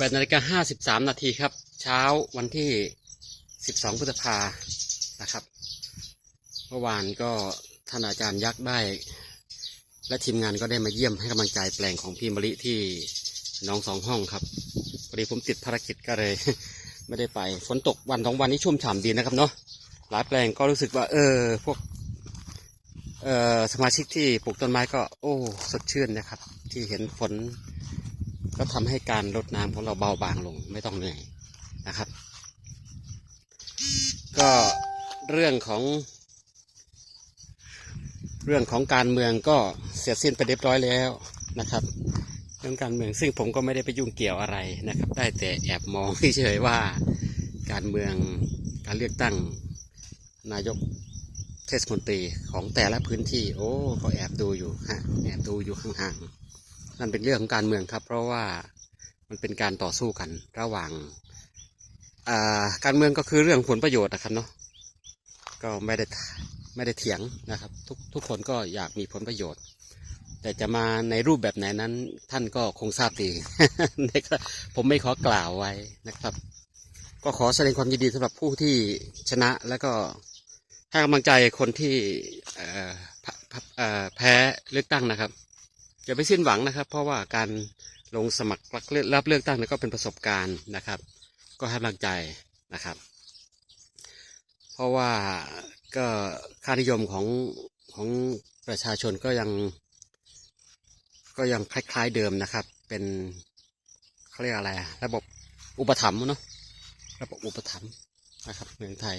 แปดนาฬิกาห้าสิบสามนาทีครับ เช้าวันที่สิบสองพฤษภานะครับ เมื่อวานก็ท่านอาจารย์ยักษ์ได้ และทีมงานก็ได้มาเยี่ยมให้กำลังใจแปลงของพี่มะลิที่น้องสองห้องครับพอดีผมติดภารกิจก็เลย ไม่ได้ไปฝนตกวันสองวันนี้ชุ่มฉ่ำดีนะครับเนาะหลายแปลงก็รู้สึกว่า เออ พวก เอ่อสมาชิกที่ปลูกต้นไม้ก็ โอ้ สดชื่นนะครับ ที่เห็นฝน ก็ทำให้การรดน้ำของเราเบาบางลงไม่ต้องเหนื่อยนะครับ ก็เรื่องของ เรื่องของการเมืองก็เสร็จสิ้นไปเรียบร้อยแล้วนะครับ เรื่องการเมืองซึ่งผมก็ไม่ได้ไปยุ่งเกี่ยวอะไรนะครับ ได้แต่แอบมองเฉยๆว่า การเมืองการเลือกตั้งนายกเทศมนตรีของแต่ละพื้นที่ โอ้ก็แอบดูอยู่ฮะแอบดูอยู่ห่างๆ นั่นเป็นเรื่องของการเมืองครับ เพราะว่ามันเป็นการต่อสู้กันระหว่างาการเมืองก็คือเรื่องผลประโยชน์นะครับเนาะก็ไม่ได้ไม่ได้เถียงนะครับ ทุกทุกคนก็อยากมีผลประโยชน์ แต่จะมาในรูปแบบไหนนั้น ท่านก็คงทราบดีนะครับผมไม่ขอกล่าวไว้นะครับ ก็ขอแสดงความยินดีสำหรับผู้ที่ชนะแล้วก็ให้กำลังใจคนที่แพ้เลือกตั้งนะครับ อย่าไปสิ้นหวังนะครับ เพราะว่าการลงสมัครรับเลือกตั้งนี่ก็เป็นประสบการณ์นะครับ ก็ให้กำลังใจนะครับ เพราะว่าก็ค่านิยมของของประชาชนก็ยัง ก็ยังคล้าย ๆเดิมนะครับ เป็นเขาเรียกอะไร ระบบอุปถัมภ์เนาะระบบอุปถัมภ์นะครับเมืองไทย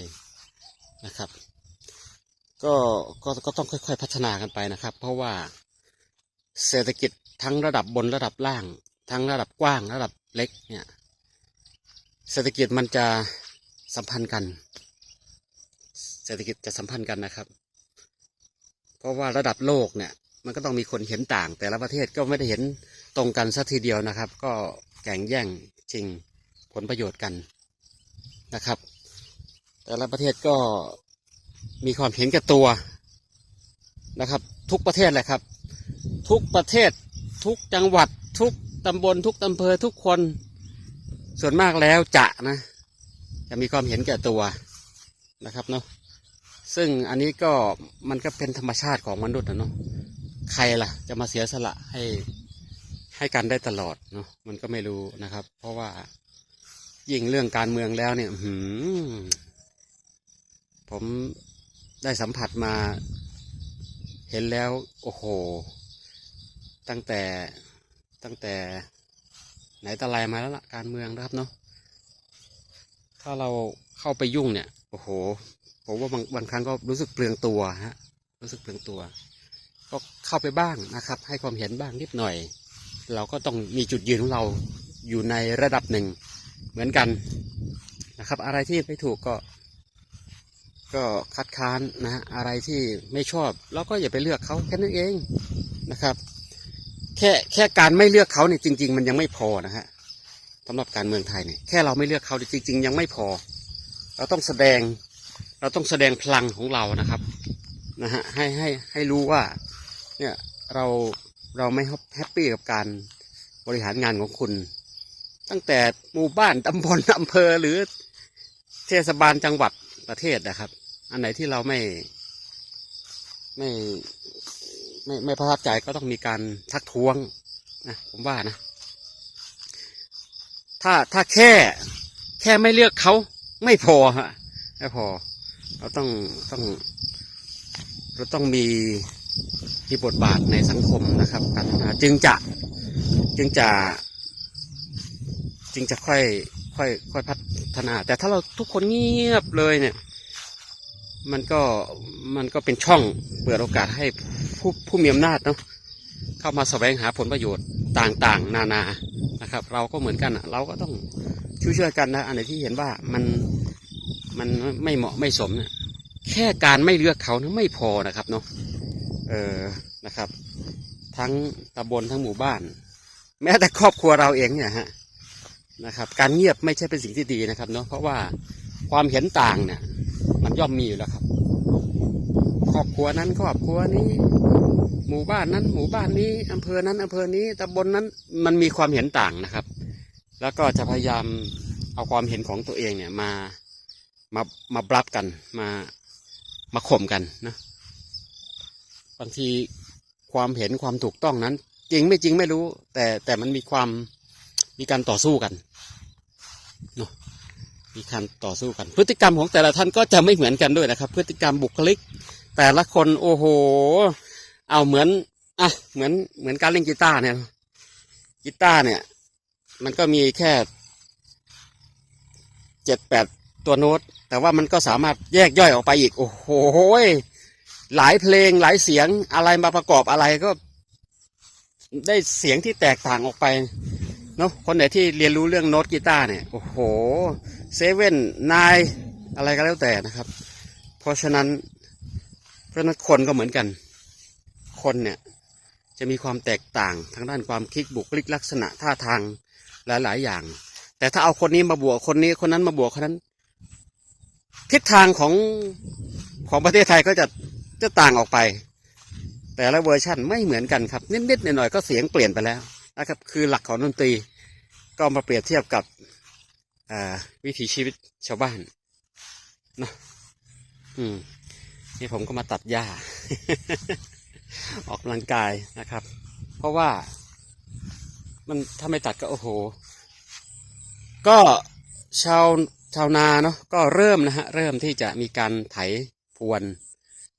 นะครับ ก็ก็ก็ต้องค่อย ๆ พัฒนากันไปนะครับ เพราะว่า เศรษฐกิจทั้งระดับบนระดับล่าง ทั้งระดับกว้างระดับเล็กเนี่ยเศรษฐกิจมันจะสัมพันธ์กัน เศรษฐกิจจะสัมพันธ์กันนะครับ เพราะว่าระดับโลกเนี่ยมันก็ต้องมีคนเห็นต่าง แต่ละประเทศก็ไม่ได้เห็นตรงกันสัทีเดียวนะครับ ก็แข่งแย่งชิงผลประโยชน์กันนะครับ แต่ละประเทศก็มีความเห็นแก่ตัวนะครับ ทุกประเทศแหละครับ ทุกประเทศ ทุกจังหวัด ทุกตำบล ทุกอำเภอทุกคน ส่วนมากแล้วจะนะ จะมีความเห็นแก่ตัวนะครับเนาะซึ่งอันนี้ก็มันก็เป็นธรรมชาติของมนุษย์นะเนาะใครล่ะ จะมาเสียสละให้ให้กันได้ตลอดเนาะมันก็ไม่รู้นะครับ เพราะว่ายิ่งเรื่องการเมืองแล้วเนี่ยหือผมได้สัมผัสมา เห็นแล้ว โอ้โห ตั้งแต่ตั้งแต่ไหนแตะไลมาแล้วล่ะการเมืองนะครับเนาะถ้าเราเข้าไปยุ่งเนี่ยโอ้โหผมว่าบางบางครั้งก็รู้สึกเปลืองตัวฮะรู้สึกเปลืองตัว ก็เข้าไปบ้างนะครับ ให้ความเห็นบ้างนิดหน่อย เราก็ต้องมีจุดยืนของเราอยู่ในระดับหนึ่งเหมือนกันนะครับ อะไรที่ไม่ถูกก็ ก็คัดค้านนะฮะอะไรที่ไม่ชอบเราก็อย่าไปเลือกเขาแค่นั้นเองนะครับ แค่แค่การไม่เลือกเขาเนี่ยจริง ๆ มันยังไม่พอนะฮะสำหรับการเมืองไทยเนี่ยแค่เราไม่เลือกเขาจริง ๆ ยังไม่พอ เราต้องแสดง เราต้องแสดงพลังของเรานะครับนะฮะให้ให้ให้รู้ว่าเนี่ยเราเราไม่แฮปปี้กับการบริหารงานของคุณ ตั้งแต่หมู่บ้านตำบลอำเภอหรือเทศบาลจังหวัดประเทศนะครับ อันไหนที่เราไม่ไม่ ไม่ไม่ประทับใจก็ต้องมีการทักท้วงนะผมว่านะ ถ้าถ้าแค่แค่ไม่เลือกเขาไม่พอฮะไม่พอ เราต้องต้อง เราต้องมีมีบทบาทในสังคมนะครับการพัฒนาจึงจะจึงจะ จึงจะค่อยค่อยค่อยพัฒนา แต่ถ้าเราทุกคนเงียบเลยเนี่ย มันก็มันก็เป็นช่องเปิดโอกาสให้ ผู้ผู้มีอำนาจเนาะเข้ามาแสวงหาผลประโยชน์ต่างๆ นานานะครับ เราก็เหมือนกันเราก็ต้องช่วยๆกันนะอันไหนที่เห็นว่ามันมันไม่เหมาะไม่สมเนี่ยแค่การไม่เลือกเขานะไม่พอนะครับเนาะเออนะครับ ทั้งตำบลทั้งหมู่บ้าน แม้แต่ครอบครัวเราเองเนี่ยฮะนะครับ การเงียบไม่ใช่เป็นสิ่งที่ดีนะครับเนาะเพราะว่าความเห็นต่างเนี่ยมันย่อมมีอยู่แล้วครับ ครอบครัวนั้นครอบครัวนี้ หมู่บ้านนั้น หมู่บ้านนี้อำเภอนั้นอำเภอนี้ตำบลนั้นมันมีความเห็นต่างนะครับ แล้วก็จะพยายามเอาความเห็นของตัวเองเนี่ยมามามาบลับกันมามาข่มกันนะบางทีความเห็นความถูกต้องนั้น จริงไม่จริงไม่รู้ แต่แต่มันมีความมีการต่อสู้กันเนาะมีการต่อสู้กัน พฤติกรรมของแต่ละท่านก็จะไม่เหมือนกันด้วยนะครับ พฤติกรรมบุคลิก แต่ละคนโอ้โห เอาเหมือนอะเหมือนเหมือนการเล่นกีตาร์เนี่ยกีตาร์เนี่ย มันก็มีแค่เจ็ดแปดตัวโน้ต แต่ว่ามันก็สามารถแยกย่อยออกไปอีก โอ้โหหลายเพลงหลายเสียงอะไรมาประกอบอะไรก็ ได้เสียงที่แตกต่างออกไปเนาะคนไหนที่เรียนรู้เรื่องโน้ตกีตาร์เนี่ย โอ้โหเซเว่นนายอะไรก็แล้วแต่นะครับ เพราะฉะนั้น เพราะนั้นคนก็เหมือนกัน คนเนี่ยจะมีความแตกต่างทางด้านความคิดบุคลิกลักษณะท่าทางหลาย ๆ อย่าง แต่ถ้าเอาคนนี้มาบวกคนนี้คนนั้นมาบวกคนนั้น ทิศทางของของประเทศไทยก็จะจะต่างออกไป แต่ละเวอร์ชั่นไม่เหมือนกันครับ นิดๆหน่อยๆก็เสียงเปลี่ยนไปแล้วนะครับ คือหลักของดนตรีก็มาเปรียบเทียบกับวิถีชีวิตชาวบ้านเนาะอืม นี่ผมก็มาตัดหญ้า ออกกำลังกายนะครับ เพราะว่า มันถ้าไม่ตัดก็โอ้โห ก็ชาวชาวนาเนาะก็เริ่มนะฮะเริ่มที่จะมีการไถพรวน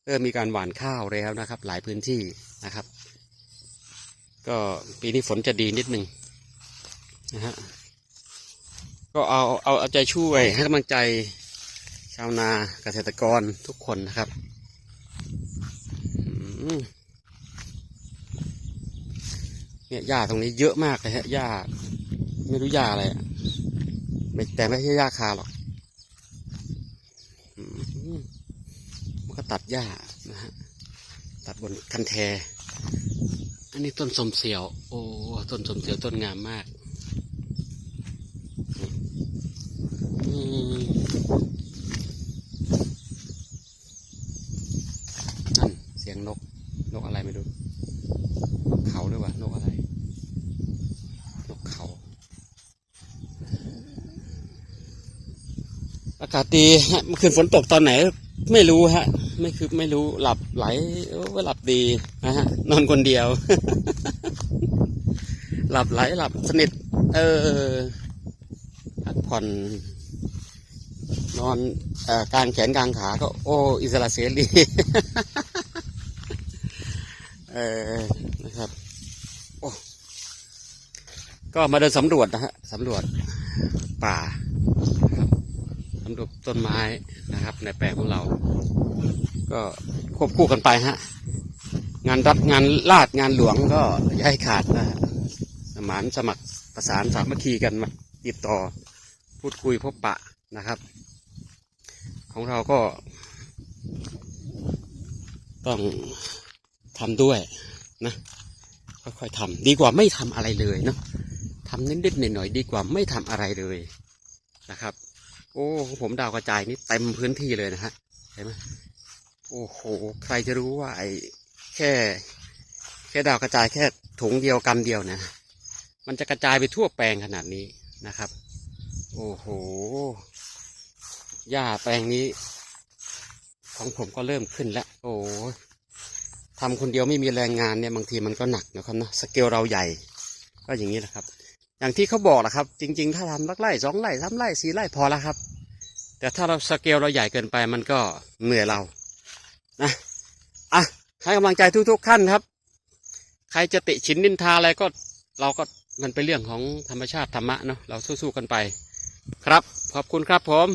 เริ่มมีการหว่านข้าวแล้วนะครับ หลายพื้นที่นะครับ ก็ปีนี้ฝนจะดีนิดนึงนะฮะก็เอาเอาเอาใจช่วยให้กำลังใจชาวนาเกษตรกรทุกคนนะครับอืม เนี่ยหญ้าตรงนี้เยอะมากเลยฮะหญ้าไม่รู้หญ้าอะไรไม่แต่ไม่ใช่หญ้าคาหรอกมมันก็ตัดหญ้านะฮะตัดบนคันแท อันนี้ต้นสมเสียว โอ้ต้นสมเสียวต้นงามมากอืม นั่นเสียงนก นกอะไรไม่รู้ นกเขาด้วยวะนกอะไร นกเขา อากาศดีฮะเมื่อคืนฝนตกตอนไหน ไม่รู้ฮะ ไม่คือไม่รู้หลับไหลโอ้หลับดีนะฮะ นอนคนเดียว หลับไหลหลับสนิท เออพักผ่อนนอนอกลางแขนกลางขาก็ โอ้ อิสระเสรีเออนะครับโอ้ก็มาเดินสำรวจนะฮะสำรวจป่านะครับสำรวจ ต้นไม้นะครับ ในแปลงของเรา ก็ควบคู่กันไปฮะ งานรัฐงานลาดงานหลวงก็อย่าให้ขาดนะฮะสมานสมัครประสานสามัคคีกันมาติดต่อพูดคุยพบปะนะครับ ของเราก็ ต้องทำด้วยนะค่อยๆทำดีกว่าไม่ทำอะไรเลยเนาะทำนิดๆหน่อยๆดีกว่าไม่ทำอะไรเลยนะครับ โอ้ผมดาวกระจายนี่เต็มพื้นที่เลยนะฮะเห็นไหมโอ้โหใครจะรู้ว่าไอ้แค่ แค่ดาวกระจายแค่ถุงเดียวกำเดียวนะมันจะกระจายไปทั่วแปลงขนาดนี้นะครับ โอ้โหหญ้าแปลงนี้ ของผมก็เริ่มขึ้นแล้ว โอ้ทำคนเดียวไม่มีแรงงานเนี่ยบางทีมันก็หนักนะครับนะสเกลเราใหญ่ ก็อย่างนี้แหละครับ อย่างที่เขาบอกแหละครับ จริง ๆ ถ้าทำลักไร่สองไร่สามไร่สี่ไร่พอแล้วครับ แต่ถ้าเราสเกลเราใหญ่เกินไปมันก็เหนื่อยเรานะอะให้กำลังใจทุกๆขั้นครับ ใครจะติฉินนินทาอะไรก็เราก็มันเป็นเรื่องของธรรมชาติธรรมะเนาะเราสู้ๆกันไป ครับขอบคุณครับผม